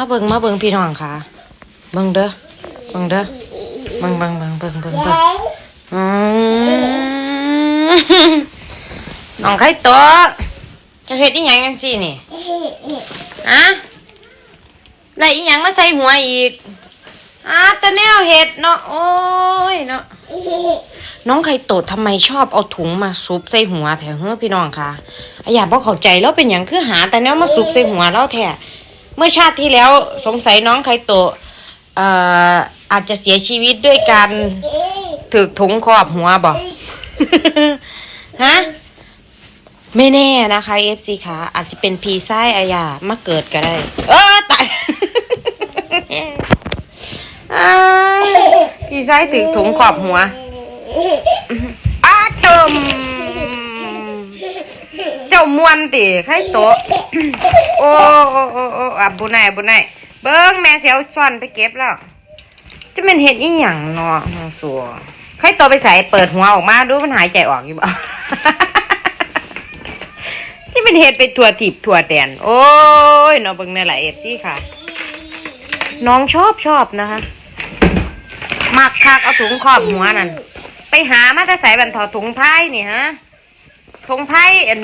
มาเบิ่งมาเบิ่งพี่น้องค่ะเบิ่งเด้อเบิ่งเด้อเบิ่งเบิ่งเบิ่งเบิ่งเบิ่งเบิ่งอืมน้องไข่โตะจะเฮ็ดอีหยังจังซี่นี่อะได้อีหยังมาใส่หัวอีกอ่าแต่แนวเห็ดเนาะโอ้ยเนาะน้องไข่โตดทำไมชอบเอาถุงมาซุบใส่หัวแถวเฮ้อพี่น้องคะอะอย่าบอกเข้าใจแล้วเป็นอย่างคือหาแต่เนี้ยมาซุบใส่หัวแล้วแท้ เมื่อชาติที่แล้วสงสัยน้องไข่โตดเอ่ออาจจะเสียชีวิตด้วยการถือถุงครอบหัวบอกฮะไม่แน่นะคะเอฟซีค่ะอาจจะเป็นพีไส้อายามาเกิดก็ได้ เออตายพีไส้ถือถุงครอบหัวอาตม จ้ามวนติไข่โตโอ้โอ้โอ้โอ้อะบุญไหนบุญไหนเบิ้งแม่เสียวซ่อนไปเก็บแล้ว จะเป็นเห็ดอีหยังเนาะสัวไข่โตไปใส่เปิดหัวออกมาดูมันหายใจออกอยู่บ่ที่เป็นเห็ดไปถั่วทิบถั่วแดน โอ้ยเนาะเบิ่งในหลายเอฟซี่ค่ะ น้องชอบชอบนะคะมักคักเอาถุงครอบหัวนั่นไปหามาแต่ใส่บันทอถุงไผ่นี่ฮะถุงไผ่อัน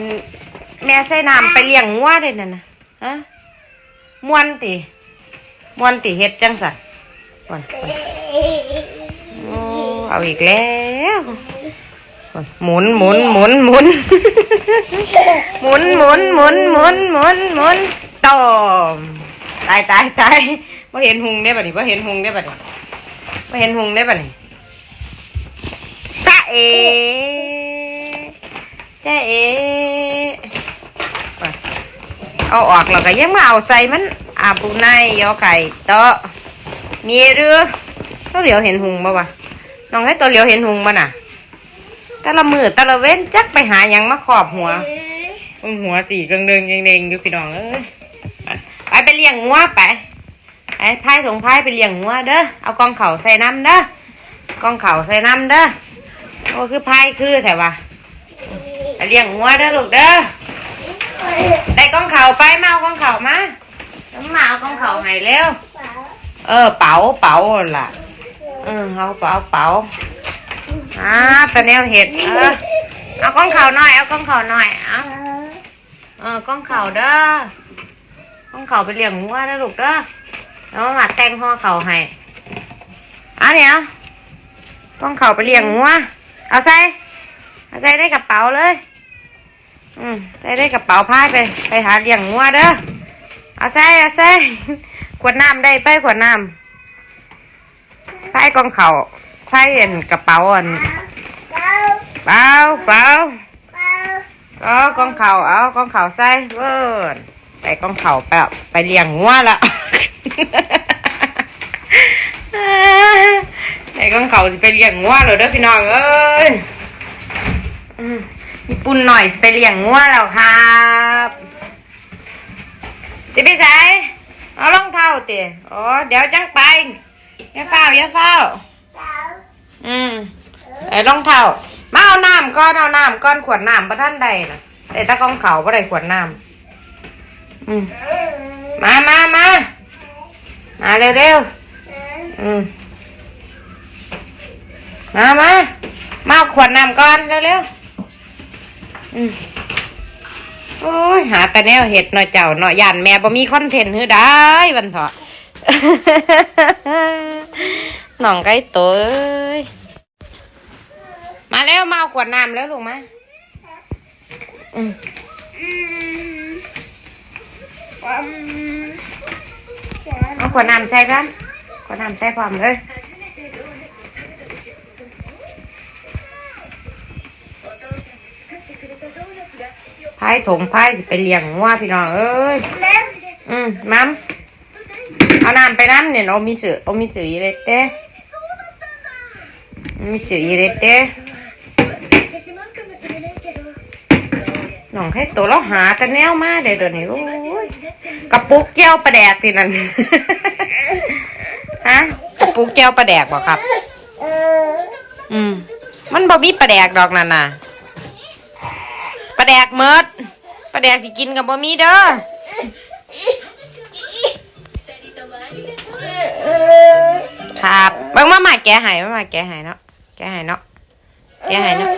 แม่ใส่น้ำไปเลี้ยงงัวเด้นั่นนะฮะมวนติมวนติเฮ็ดจังสันก่อนโอ้เอาอีกแล้วก่อนหมุนหมุนหมุนหมุนหมุนหมุนหมุนหมุนหมุนหมุนตอมตายตายตายว่าเห็นหุงได้ป่ะนี่ว่าเห็นหุงได้ป่ะนี่ว่าเห็นหุงได้ป่ะนี่ตาเอจ้าเอ เอาออกแล้วก็ยังมาเอาใส่มันอาบุไนยอไก่โตะมีหรือตัวเหลียวเห็นหุงบ่วะน้องให้ตัวเหลียวเห็นหุงบ่น่ะแต่ละมือแต่ละเว้นจักไปหายังมาขอบหัวหัวสีเกิงเดิงเด้งๆอยู่พี่น้องเอ้ยไปไปเลี้ยงงัวไปไอ้พายถงพายไปเลี้ยงงัวเด้อเอากองเข่าใส่น้ำเด้อกองเข่าใส่น้ำเด้อโอ้คือพายคือแต่ว่าไปเลี้ยงงัวเด้อลูกเด้อ ได้ก้องเข่าไปมาเอาก้องเข่ามาต้องมาเอากองเข่าให้เร็วเออ เป๋าเป๋าล่ะ เออเอาเป๋าเป๋าอ่าตะแนวเห็ด เออ เอาก้องเข่าหน่อย เอาก้องเข่าหน่อย เอาเออก้องเข่าเด้อก้องเข่าไปเลี้ยงงัวเด้อลูกเด้อแล้วมาแต่งห่อเข่าให้อะเนี่ยต้องเข่าไปเลี้ยงงัว เอาใส่ เอาใส่ได้กระเป๋าเลย อืมใส่ได้กระเป๋าพาไป ไปหาเลี้ยงงัวเด้อเอาใส่เอาใส่ขวดน้ำได้ไปขวดน้ำพายกองเขาพายเอ็นกระเป๋าอันเปล่าเปล่าก็กองเขาเอากองเขาใส่เวิร์นไปกองเขาไปไปเลี้ยงงัวละไอ้กองเขาจะไปเลี้ยงงัวเหรอเด้อพี่น้องเอ้ย ญี่ปุ่นหน่อยไปเลี้ยงงัวแล้วครับจะไปใส่เอารองเท้าเตะอ๋อเดี๋ยวจังไปอย่าเฝ้าอย่าเฝ้าอืมไอ้รองเท้ามาเอาน้ำก้อนเอาน้ำก้อนขวดน้ำประท่านใดนะแต่ตะกองเขาประใดขวดน้ำอืมมามามามาเร็วๆอืมมามามาเอาขวดน้ำก่อนเร็วๆอืม โอ้ยหาแต่แนวเห็ดหน่อยเจ้าหน่อยยันแม่บ่มีคอนเทนต์ฮือได้วันเถอะน้องไก่ตัวมาแล้วมาเอาขวดน้ำแล้วลูกมาอืมเอาขวดน้ำใส่กันขวดน้ำใส่พร้อมเลย ไพ่ถงไพ่ยสิไปเลี้ยงว่าพี่น้องเอ้ยอืมน้ำเอาน้ำไปน้ำเนี่ยเอามีสืออมีสือเรยเต้มีสือเรยเต้น้องให้ตัวเราหาแต่แนวมาเดี๋ยวนี้โอ้ยกระปุกแก้วประแดกสินั่นฮะกระปุกแก้วประแดกบอครับ อืมมันบ่มีประแดกดอกนั่นน่ะประแดกเมิด ประแดกสิกินกับบ่มีเด้อครับบางมาหมาแกหายมาหมาแกหายเนาะแกหายเนาะแกหายเนาะ